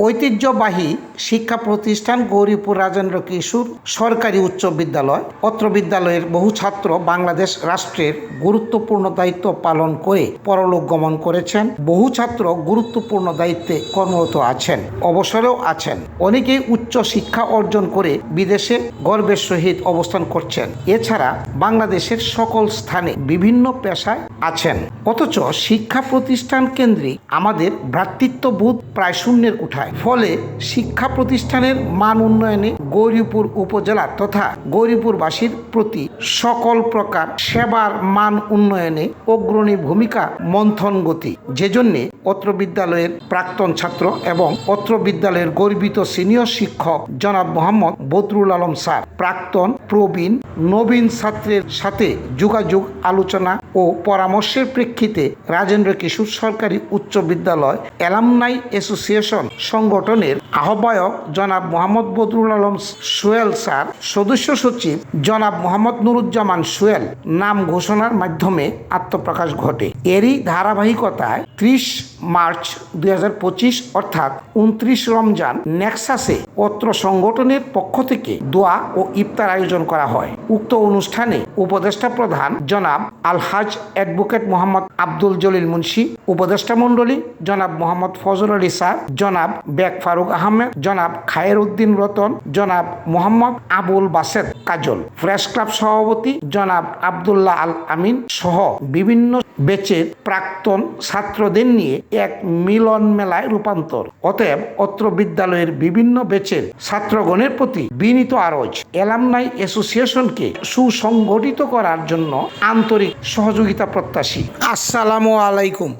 ঐতিহ্যবাহী শিক্ষা প্রতিষ্ঠান গৌরীপুর রাজেন্দ্র কিশোর সরকারি উচ্চ বিদ্যালয়। অত্র বিদ্যালয়ের বহু ছাত্র বাংলাদেশ রাষ্ট্রের গুরুত্বপূর্ণ দায়িত্ব পালন করে পরলোক গমন করেছেন। বহু ছাত্র গুরুত্বপূর্ণ দায়িত্বে কর্মরত আছেন, অবসরেও আছেন। অনেকেই উচ্চ শিক্ষা অর্জন করে বিদেশে গর্বের সহিত অবস্থান করছেন। এছাড়া বাংলাদেশের সকল স্থানে বিভিন্ন পেশায় আছেন। অথচ শিক্ষা প্রতিষ্ঠান কেন্দ্রিক আমাদের ভ্রাতৃত্ববোধ প্রায় শূন্যের উঠায় ফলে শিক্ষা প্রতিষ্ঠানের মান উন্নয়নে গৌরীপুর উপজেলা তথা গৌরীপুরবাসীর প্রতি সকল প্রকার সেবার মান উন্নয়নে অগ্রণী ভূমিকা মন্থন গতি। যে জন্যে অত্র বিদ্যালয়ের প্রাক্তন ছাত্র এবং অত্র বিদ্যালয়ের গর্বিত সিনিয়র শিক্ষক জনাব মোহাম্মদ বদরুল আলম স্যার, প্রাক্তন প্রবীণ নবীন ছাত্রের সাথে যোগাযোগ, আলোচনা ও পরামর্শের প্রেক্ষিতে রাজেন্দ্র কিশোর সরকারি উচ্চ বিদ্যালয় অ্যালামনাই অ্যাসোসিয়েশন সংগঠনের আহ্বায়ক জনাব মোহাম্মদ বদরুল আলম সোয়েল স্যার। সদস্য সচিব জনাব মোহাম্মদ নুরুজ্জামান সোয়েল নাম ঘোষণার মাধ্যমে আত্মপ্রকাশ ঘটে। এরই ধারাবাহিকতায় ত্রিশ মার্চ দুই হাজার পঁচিশ অর্থাৎ উনত্রিশ রমজান নেক্সাসে অত্র সংগঠনের পক্ষ থেকে দোয়া ও ইফতার আয়োজন করা হয়। উক্ত অনুষ্ঠানে উপদেষ্টা প্রধান জনাব আলহাজ অ্যাডভোকেট মোহাম্মদ আব্দুল জলিল মুন্সি, উপদেষ্টা মণ্ডলী জনাব মোহাম্মদ ফজল আলী স্যার, জনাব বেগ ফারুক আহমেদ, জনাব খায়ের উদ্দিন রতন, জনাব মোহাম্মদ আবুল বাসেদ কাজল, প্রেস ক্লাব সভাপতি জনাব আবদুল্লাহ আল আমিন সহ বিভিন্ন বেচের প্রাক্তন ছাত্রদের নিয়ে এক মিলন মেলায় রূপান্তর। অতএব অত্র বিদ্যালয়ের বিভিন্ন বেচের ছাত্রগণের প্রতি বিনীত আরজ। এলামনাই অ্যাসোসিয়েশনকে সুসংগঠিত করার জন্য আন্তরিক সহযোগিতা প্রত্যাশী। আসসালামু আলাইকুম।